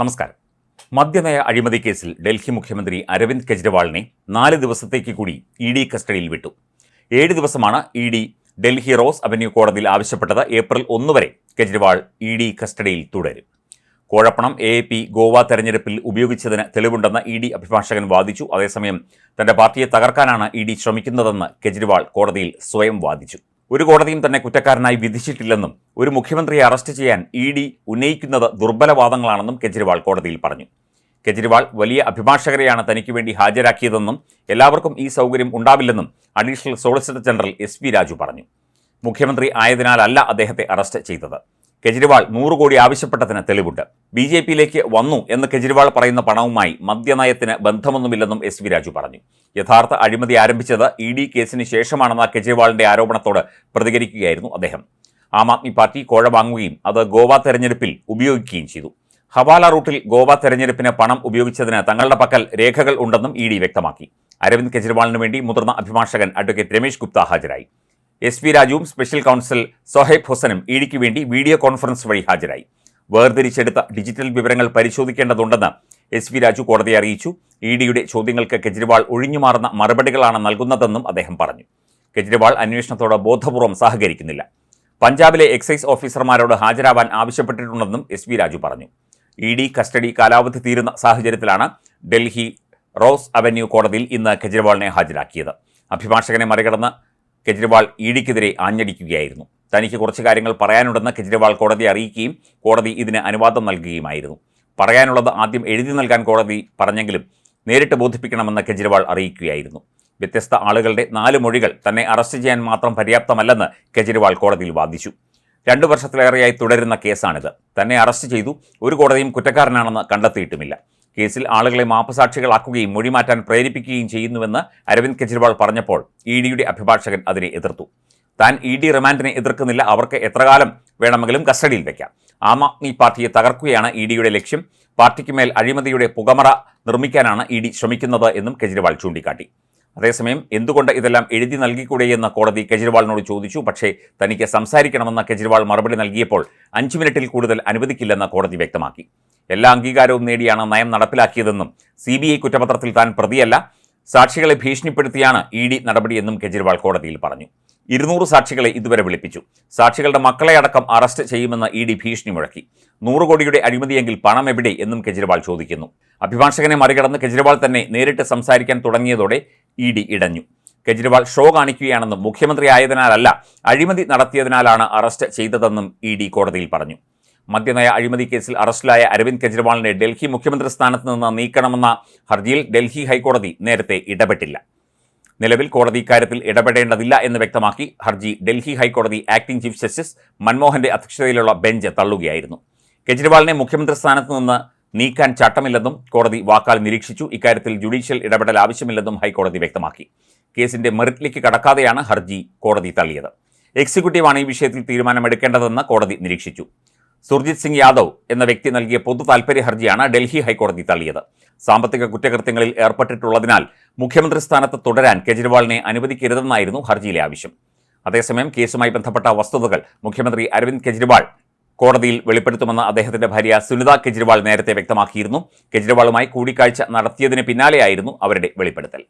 നമസ്കാരം. മദ്യനയ അഴിമതി കേസിൽ ഡൽഹി മുഖ്യമന്ത്രി അരവിന്ദ് കെജ്രിവാളിനെ നാല് ദിവസത്തേക്ക് കൂടി ഇ ഡി കസ്റ്റഡിയിൽ വിട്ടു. ഏഴ് ദിവസമാണ് E D Delhi Rouse Avenue കോടതിയിൽ ആവശ്യപ്പെട്ടത് ഏപ്രിൽ ഒന്ന് വരെ കെജ്രിവാൾ ഇ ഡി കസ്റ്റഡിയിൽ തുടരും. കോഴപ്പണം എ പി ഗോവ തെരഞ്ഞെടുപ്പിൽ ഉപയോഗിച്ചതിന് തെളിവുണ്ടെന്ന് ഇ ഡി അഭിഭാഷകൻ വാദിച്ചു. അതേസമയം തന്റെ പാർട്ടിയെ തകർക്കാനാണ് ഇ ഡി ശ്രമിക്കുന്നതെന്ന് കെജ്രിവാൾ കോടതിയിൽ സ്വയം വാദിച്ചു. ഒരു കോടതിയും തന്നെ കുറ്റക്കാരനായി വിധിച്ചിട്ടില്ലെന്നും ഒരു മുഖ്യമന്ത്രിയെ അറസ്റ്റ് ചെയ്യാൻ ഇ ഡി ഉന്നയിക്കുന്നത് ദുർബലവാദങ്ങളാണെന്നും കെജ്രിവാൾ കോടതിയിൽ പറഞ്ഞു. കെജ്രിവാൾ വലിയ അഭിഭാഷകരെയാണ് തനിക്ക് വേണ്ടി ഹാജരാക്കിയതെന്നും എല്ലാവർക്കും ഈ സൗകര്യം ഉണ്ടാവില്ലെന്നും additional solicitor general S Raju പറഞ്ഞു. മുഖ്യമന്ത്രി ആയതിനാലല്ല അദ്ദേഹത്തെ അറസ്റ്റ് ചെയ്തത്. കെജ്രിവാൾ നൂറ് കോടി ആവശ്യപ്പെട്ടതിന് തെളിവുണ്ട്. ബി ജെ പിയിലേക്ക് വന്നു എന്ന് കെജ്രിവാൾ പറയുന്ന പണവുമായി മദ്യനയത്തിന് ബന്ധമൊന്നുമില്ലെന്നും എസ് വി രാജു പറഞ്ഞു. യഥാർത്ഥ അഴിമതി ആരംഭിച്ചത് ഇ ഡി കേസിന് ശേഷമാണെന്ന കെജ്രിവാളിന്റെ ആരോപണത്തോട് പ്രതികരിക്കുകയായിരുന്നു അദ്ദേഹം. ആം ആദ്മി പാർട്ടി കോഴ വാങ്ങുകയും അത് ഗോവ തെരഞ്ഞെടുപ്പിൽ ഉപയോഗിക്കുകയും ചെയ്തു. ഹവാല റൂട്ടിൽ ഗോവ തെരഞ്ഞെടുപ്പിന് പണം ഉപയോഗിച്ചതിന് തങ്ങളുടെ പക്കൽ രേഖകൾ ഉണ്ടെന്നും ഇ ഡി വ്യക്തമാക്കി. അരവിന്ദ് കെജ്രിവാളിന് വേണ്ടി മുതിർന്ന അഭിഭാഷകൻ അഡ്വക്കേറ്റ് രമേശ് ഗുപ്ത ഹാജരായി. എസ് പി രാജുവും സ്പെഷ്യൽ കൗൺസിൽ സൊഹൈബ് ഹുസനും ഇഡിക്ക് വേണ്ടി വീഡിയോ കോൺഫറൻസ് വഴി ഹാജരായി. വേർതിരിച്ചെടുത്ത ഡിജിറ്റൽ വിവരങ്ങൾ പരിശോധിക്കേണ്ടതുണ്ടെന്ന് എസ് വി രാജു കോടതിയെ അറിയിച്ചു. ഇഡിയുടെ ഡിയുടെ ചോദ്യങ്ങൾക്ക് കെജ്രിവാൾ ഒഴിഞ്ഞുമാറുന്ന മറുപടികളാണ് നൽകുന്നതെന്നും അദ്ദേഹം പറഞ്ഞു. കെജ്രിവാൾ അന്വേഷണത്തോട് ബോധപൂർവം സഹകരിക്കുന്നില്ല. പഞ്ചാബിലെ എക്സൈസ് ഓഫീസർമാരോട് ഹാജരാവാൻ ആവശ്യപ്പെട്ടിട്ടുണ്ടെന്നും എസ് വി രാജു പറഞ്ഞു. ഇ ഡി കസ്റ്റഡി കാലാവധി തീരുന്ന സാഹചര്യത്തിലാണ് ഡൽഹി റോസ് അവന്യൂ കോടതിയിൽ ഇന്ന് കെജ്രിവാളിനെ ഹാജരാക്കിയത്. അഭിഭാഷകനെ മറികടന്ന് കെജ്രിവാൾ ഇ ഡിക്കെതിരെ ആഞ്ഞടിക്കുകയായിരുന്നു. തനിക്ക് കുറച്ച് കാര്യങ്ങൾ പറയാനുണ്ടെന്ന് കെജ്രിവാൾ കോടതിയെ അറിയിക്കുകയും കോടതി ഇതിന് അനുവാദം നൽകുകയുമായിരുന്നു. പറയാനുള്ളത് ആദ്യം എഴുതി നൽകാൻ കോടതി പറഞ്ഞെങ്കിലും നേരിട്ട് ബോധിപ്പിക്കണമെന്ന് കെജ്രിവാൾ അറിയിക്കുകയായിരുന്നു. വ്യത്യസ്ത ആളുകളുടെ നാല് മൊഴികൾ തന്നെ അറസ്റ്റ് ചെയ്യാൻ മാത്രം പര്യാപ്തമല്ലെന്ന് കെജ്രിവാൾ കോടതിയിൽ വാദിച്ചു. രണ്ടു വർഷത്തിലേറെയായി തുടരുന്ന കേസാണിത്. തന്നെ അറസ്റ്റ് ചെയ്തു ഒരു കോടതിയും കുറ്റക്കാരനാണെന്ന് കണ്ടെത്തിയിട്ടുമില്ല. കേസിൽ ആളുകളെ മാപ്പസാക്ഷികളാക്കുകയും മൊഴിമാറ്റാൻ പ്രേരിപ്പിക്കുകയും ചെയ്യുന്നുവെന്ന് അരവിന്ദ് കെജ്രിവാൾ പറഞ്ഞപ്പോൾ ഇ ഡിയുടെ അഭിഭാഷകൻ അതിനെ എതിർത്തു. താൻ ഇ ഡി റിമാൻഡിനെ എതിർക്കുന്നില്ല അവർക്ക് എത്രകാലം വേണമെങ്കിലും കസ്റ്റഡിയിൽ വയ്ക്കാം ആം ആദ്മി പാർട്ടിയെ തകർക്കുകയാണ് ഇ ഡിയുടെ ലക്ഷ്യം. പാർട്ടിക്ക് മേൽ അഴിമതിയുടെ പുകമറ നിർമ്മിക്കാനാണ് ഇ ഡി ശ്രമിക്കുന്നത് എന്നും കെജ്രിവാൾ ചൂണ്ടിക്കാട്ടി. അതേസമയം എന്തുകൊണ്ട് ഇതെല്ലാം എഴുതി നൽകിക്കൂടെയെന്ന് കോടതി കെജ്രിവാളിനോട് ചോദിച്ചു. പക്ഷേ തനിക്ക് സംസാരിക്കണമെന്ന കെജ്രിവാൾ മറുപടി നൽകിയപ്പോൾ അഞ്ച് മിനിറ്റിൽ കൂടുതൽ അനുവദിക്കില്ലെന്ന് കോടതി വ്യക്തമാക്കി. എല്ലാ അംഗീകാരവും നേടിയാണ് നയം നടപ്പിലാക്കിയതെന്നും സി ബി ഐ കുറ്റപത്രത്തിൽ താൻ പ്രതിയല്ല. സാക്ഷികളെ ഭീഷണിപ്പെടുത്തിയാണ് ഇ ഡി നടപടിയെന്നും കെജ്രിവാൾ കോടതിയിൽ പറഞ്ഞു. ഇരുന്നൂറ് സാക്ഷികളെ ഇതുവരെ വിളിപ്പിച്ചു. സാക്ഷികളുടെ മക്കളെ അടക്കം അറസ്റ്റ് ചെയ്യുമെന്ന് ഇ ഡി ഭീഷണി മുഴക്കി. നൂറ് കോടിയുടെ അഴിമതിയെങ്കിൽ പണം എവിടെ എന്നും കെജ്രിവാൾ ചോദിക്കുന്നു. അഭിഭാഷകനെ മറികടന്ന് കെജ്രിവാൾ തന്നെ നേരിട്ട് സംസാരിക്കാൻ തുടങ്ങിയതോടെ ഇ ഡി ഇടഞ്ഞു. കെജ്രിവാൾ ഷോ കാണിക്കുകയാണെന്നും മുഖ്യമന്ത്രി ആയതിനാലല്ല അഴിമതി നടത്തിയതിനാലാണ് അറസ്റ്റ് ചെയ്തതെന്നും ഇ ഡി കോടതിയിൽ പറഞ്ഞു. മദ്യനയ അഴിമതി കേസിൽ അറസ്റ്റിലായ അരവിന്ദ് കെജ്രിവാളിനെ ഡൽഹി മുഖ്യമന്ത്രി സ്ഥാനത്ത് നിന്ന് നീക്കണമെന്ന ഹർജിയിൽ ഡൽഹി ഹൈക്കോടതി നേരത്തെ ഇടപെട്ടില്ല. നിലവിൽ കോടതി ഇക്കാര്യത്തിൽ ഇടപെടേണ്ടതില്ല എന്ന് വ്യക്തമാക്കി ഹർജി ഡൽഹി ഹൈക്കോടതി ആക്ടിംഗ് ചീഫ് ജസ്റ്റിസ് മൻമോഹന്റെ അധ്യക്ഷതയിലുള്ള ബെഞ്ച് തള്ളുകയായിരുന്നു. കെജ്രിവാളിനെ മുഖ്യമന്ത്രി സ്ഥാനത്ത് നിന്ന് നീക്കാൻ ചട്ടമില്ലെന്നും കോടതി വാക്കാൽ നിരീക്ഷിച്ചു. ഇക്കാര്യത്തിൽ ജുഡീഷ്യൽ ഇടപെടൽ ആവശ്യമില്ലെന്നും ഹൈക്കോടതി വ്യക്തമാക്കി. കേസിന്റെ മെറിറ്റിലേക്ക് കടക്കാതെയാണ് ഹർജി കോടതി തള്ളിയത്. എക്സിക്യൂട്ടീവാണ് ഈ വിഷയത്തിൽ തീരുമാനമെടുക്കേണ്ടതെന്ന് കോടതി നിരീക്ഷിച്ചു. സുർജിത് സിംഗ് യാദവ് എന്ന വ്യക്തി നൽകിയ പൊതു താൽപര്യ ഹർജിയാണ് ഡൽഹി ഹൈക്കോടതി തള്ളിയത്. സാമ്പത്തിക കുറ്റകൃത്യങ്ങളിൽ ഏർപ്പെട്ടിട്ടുള്ളതിനാൽ മുഖ്യമന്ത്രി സ്ഥാനത്ത് തുടരാൻ കെജ്രിവാളിനെ അനുവദിക്കരുതെന്നായിരുന്നു ഹർജിയിലെ ആവശ്യം. അതേസമയം കേസുമായി ബന്ധപ്പെട്ട വസ്തുതകൾ മുഖ്യമന്ത്രി അരവിന്ദ് കെജ്രിവാൾ കോടതിയിൽ വെളിപ്പെടുത്തുമെന്ന് അദ്ദേഹത്തിന്റെ ഭാര്യ സുനിത കെജ്രിവാൾ നേരത്തെ വ്യക്തമാക്കിയിരുന്നു. കെജ്രിവാളുമായി കൂടിക്കാഴ്ച നടത്തിയതിന് പിന്നാലെയായിരുന്നു അവരുടെ വെളിപ്പെടുത്തൽ.